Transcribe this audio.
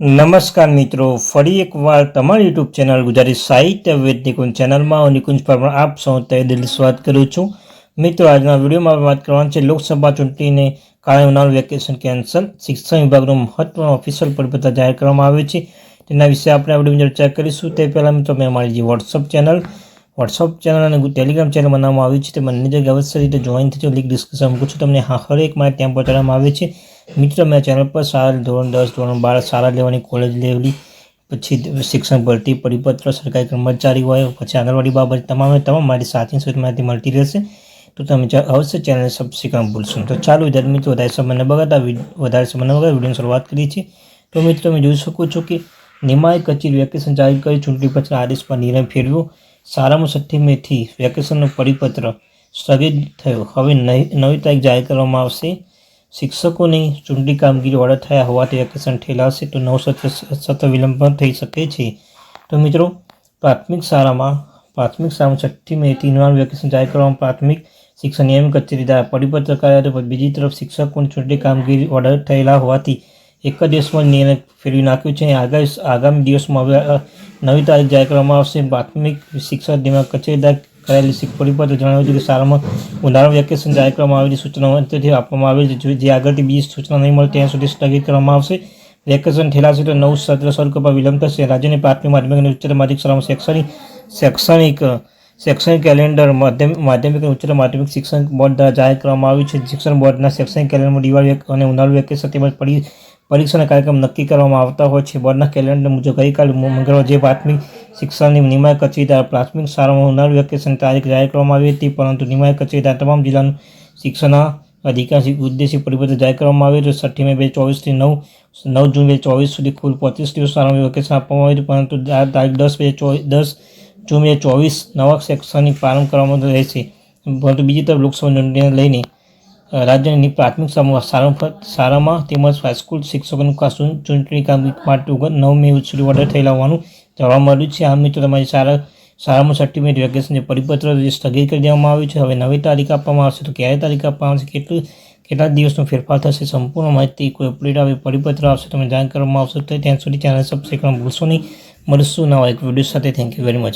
નમસ્કાર મિત્રો, ફરી એકવાર તમારી યુટ્યુબ ચેનલ ગુજરાતી સાહિત્ય વેદ નિકુંજ ચેનલમાં નિકુંજ પર પણ આપ સૌ તે દિલ સ્વાગત કરું છું. મિત્રો, આજના વિડીયોમાં વાત કરવાની છે લોકસભા ચૂંટણીને કારણે ઉનાળુ વેકેશન કેન્સલ શિક્ષણ વિભાગનું મહત્વનું ઓફિશિયલ પરિપત્ર જાહેર કરવામાં આવ્યું છે. તેના વિશે આપણે આ વિડીયોમાં ચર્ચા કરીશું. તે પહેલાં મિત્રો, મેં અમારી જે વોટ્સઅપ ચેનલ વોટ્સઅપ ચેનલ અને ટેલિગ્રામ ચેનલ બનાવવામાં આવી છે. તે બંને જગ્યાએ અવશ્ય રીતે જોઈન થજો. લિંક ડિસ્કશન મૂકું છું. તમને હા, હરેક માહિતી ત્યાં પહોંચાડવામાં આવે છે. મિત્રો, મેં ચેનલ પર સારા ધોરણ, દસ ધોરણ, બાર સારા લેવાની કોલેજ લેવલી, પછી શિક્ષણ ભરતી, પરિપત્ર, સરકારી કર્મચારી હોય, પછી આંગણવાડી બાબત, તમામે તમામ મારી સાચી સુધી માહિતી મળતી રહેશે. તો તમે અવશ્ય ચેનલ સબસ્ક્રાઈબ ભૂલશો તો ચાલો, વિદ્યાર્થી મિત્રો, વધારે સમયને બગાડતા વધારે સમય બગાડ વિડીયોની શરૂઆત કરીએ છીએ. તો મિત્રો, તમે જોઈ શકો છો કે નિમાય કચેરી વેકેશન જાહેર કરી, ચૂંટણી પંચના આદેશ પર નિર્ણય ફેરવ્યો. સારામાં છઠ્ઠી મેથી વેકેશનનો પરિપત્ર સ્થગિત થયો. હવે નવી તારીખ જાહેર કરવામાં આવશે. શિક્ષકોની ચૂંટણી કામગીરી ઓર્ડર થયા હોવાથી વેકેશન ઠેલાશે તો નવ સત્ર વિલંબ પણ થઈ શકે છે. તો મિત્રો, પ્રાથમિક શાળામાં પ્રાથમિક શાળામાં છઠ્ઠી મેથી નવાનું વેકેશન જાહેર કરવામાં પ્રાથમિક શિક્ષણ નિયમ કચેરી દ્વારા પરિપત્ર કર્યા બીજી તરફ શિક્ષકોની ચૂંટણી કામગીરી ઓર્ડર થયેલા હોવાથી એક જ દિવસમાં નિર્ણય ફેરવી નાખ્યો છે. આગામી આગામી દિવસમાં હવે નવી તારીખ જાહેર કરવામાં આવશે. પ્રાથમિક શિક્ષણ નિયમ કચેરી દ્વારા કરાયેલી શિક- પર જણાવ્યું છે કે શાળામાં ઉનાળુ વેકેશન જાહેર કરવામાં આવેલી સૂચનાઓ અંતથી આપવામાં આવેલ છે. જે આગળથી બીજી સૂચના નહીં મળે ત્યાં સુધી સ્થગિત કરવામાં આવશે. વેકેશન ઠેલાશે તો નવું સત્ર શરૂ કરવા વિલંબ થશે રાજ્યની પ્રાથમિક માધ્યમિક અને ઉચ્ચતર માધ્યમિક શાળામાં શૈક્ષણિક શૈક્ષણિક શૈક્ષણિક કેલેન્ડર માધ્યમિક માધ્યમિક અને ઉચ્ચતર માધ્યમિક શિક્ષણ બોર્ડ દ્વારા જાહેર કરવામાં આવ્યું છે. શિક્ષણ બોર્ડના શૈક્ષણિક કેલેન્ડરમાં દિવાળી અને ઉનાળુ વેકેશન તેમજ પરી, પરીક્ષાના કાર્યક્રમ નક્કી કરવામાં આવતા હોય છે. બોર્ડના કેલેન્ડર મુજબ ગઈકાલે મંગળવાર જે પ્રાથમિક શિક્ષણની નિમાય કચેરી દ્વારા પ્રાથમિક શાળામાં ઉનાળુ વેકેશન તારીખ જાહેર કરવામાં આવી હતી, પરંતુ નિમાય કચેરી તમામ જિલ્લાનું શિક્ષણના અધિકારી ઉદ્દેશી પરિપત્ર જાહેર કરવામાં આવ્યું હતું. છઠ્ઠી મે બે ચોવીસથી નવ નવ જૂન બે ચોવીસ સુધી કુલ પચીસ દિવસ શાળામાં વેકેશન આપવામાં આવ્યું પરંતુ તારીખ દસ બે ચોવીસ, દસ જૂન બે ચોવીસ નવા શૈક્ષણિક પ્રારંભ કરવામાં રહેશે. પરંતુ બીજી તરફ લોકસભા ચૂંટણીને લઈને રાજ્યની પ્રાથમિક શાળામાં શાળા શાળામાં તેમજ હાઈસ્કૂલ શિક્ષકોનું ચૂંટણી કામગીરી માટે નવ મે સુધી ઓર્ડર થયેલા હોવાનું જાણવા મળ્યું છે. આ મિત્રો, તમારી સારા સારામાં સર્ટિફિકેટ વેકેશન પરિપત્ર સ્થગિત કરી દેવામાં આવ્યું છે. હવે નવી તારીખ આપવામાં આવશે તો ક્યારે તારીખ આપવામાં આવશે? કેટલું, કેટલા દિવસનો ફેરફાર થશે? સંપૂર્ણ માહિતી કોઈ અપડેટ આવે, પરિપત્ર આવશે, તમે જાણ કરવામાં આવશે તો ત્યાં સુધી ચેનલ સબસ્ક્રાઈબ ભૂલશો નહીં. મળશું નવા એક વીડિયો સાથે. Thank you very much